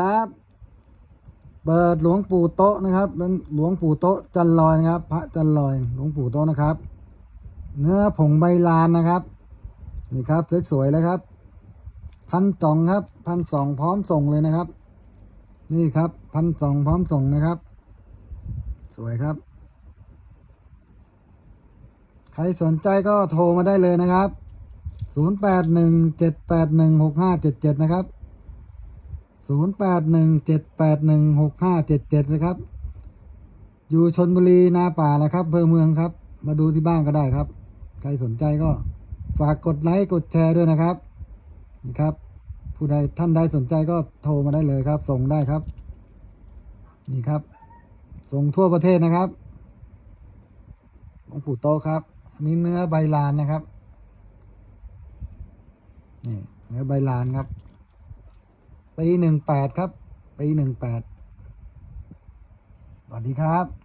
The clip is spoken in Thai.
ครับเปิดหลวงปู่โต๊ะนะครับหลวงปู่โต๊ะจันลอยนะครับ พระจันลอยหลวงปู่โต๊ะนะครับ เนื้อผงใบลานนะครับ นี่ครับสวยๆเลยครับพันสองครับพันสองพร้อมส่งเลยนะครับ นี่ครับพันสองพร้อมส่งนะครับ สวยครับ ใครสนใจก็โทรมาได้เลยนะครับ 0 8 1 7 8 1 6 5 7 7 นะครับ 0 8 1 7 8 1 6 5 7 7 นะครับ อยู่ชนบุรีนาป่านะครับอำเภอเมืองครับ มาดูที่บ้านก็ได้ครับ ใครสนใจก็ฝากกดไลค์กดแชร์ด้วยนะครับนี่ครับ ผู้ใดท่านใดสนใจก็โทรมาได้เลยครับ ส่งได้ครับ นี่ครับ ส่งทั่วประเทศนะครับหลวงปู่โตครับอันนี้เนื้อใบลานนะครับนี่เนื้อใบลานครับ ปีหนึ่งแปดครับ ปีหนึ่งแปดสวัสดีครับ